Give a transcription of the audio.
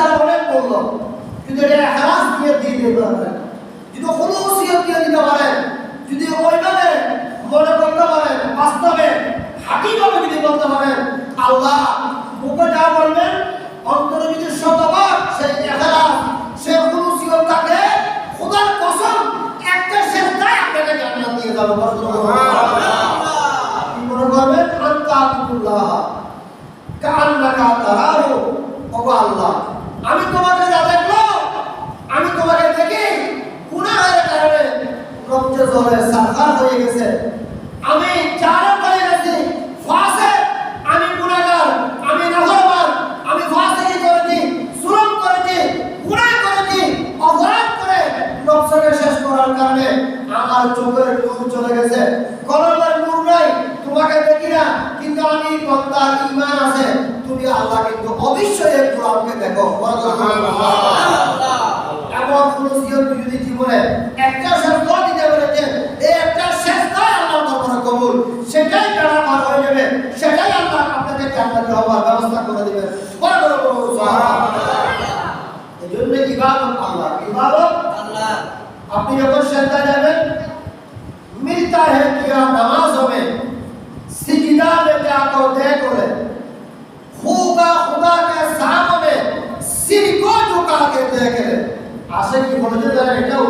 তারা অনেক বলল যদি এটা এখলাস দিয়ে দিয়ে দিতে পারেন যদি খুলুসিয়ত দিয়ে দিতে পারেন যদি ওইভাবে মনে করতে পারেন বাস্তবে হাকিভাবে যদি বলতে পারেন আল্লাহ মুখে যা বলবেন অন্তরে যদি শতবার সেই এখলাস সে খুলুসিয়ত থাকে খোদার কসম একটা শেষটাই আপনাকে জান্নাত দিয়ে যাবে। আপনি মনে করবেন আন্তা আব্দুল্লাহ কান্নাকা তারারো ওগো আল্লাহ। আমি তোমাকে যা দেখল আমি তোমাকে দেখি। গুনাহের কারণে রক্তে জলে সারখার হয়ে গেছে। আমি চারে হয়ে গেছি ফাসে। আমি গুনাহগার, আমি নাফরমান, আমি ফাসিকি করেছি, জুলুম করেছি, গুনাহ করেছি, অপরাধ করে নফসকে শেষ করার কারণে আমার চোখের নূর চলে গেছে। কলমের নূর নাই, তোমাকে দেখি না, কিন্তু আমি বন্দার তুমি আল্লাহ কিন্তু অবশ্যই একটু আমাকে দেখো। এমন খুলুসিয়ত যদি জীবনে একটা শর্ত দিতে পেরেছে এই একটা শেষটাই আল্লাহর দরবারে কবুল। সেটাই তারা পার হয়ে যাবে। সেটাই আল্লাহ আপনাকে জান্নাতে হওয়ার ব্যবস্থা করে দিবেন। বড় বড় বড় সুবহানাল্লাহ। এই জন্য ইবাদত আল্লাহ। ইবাদত আল্লাহ। আপনি যখন সেজদা যাবেন দেখে। আসে কি বলেছে তারা এটাও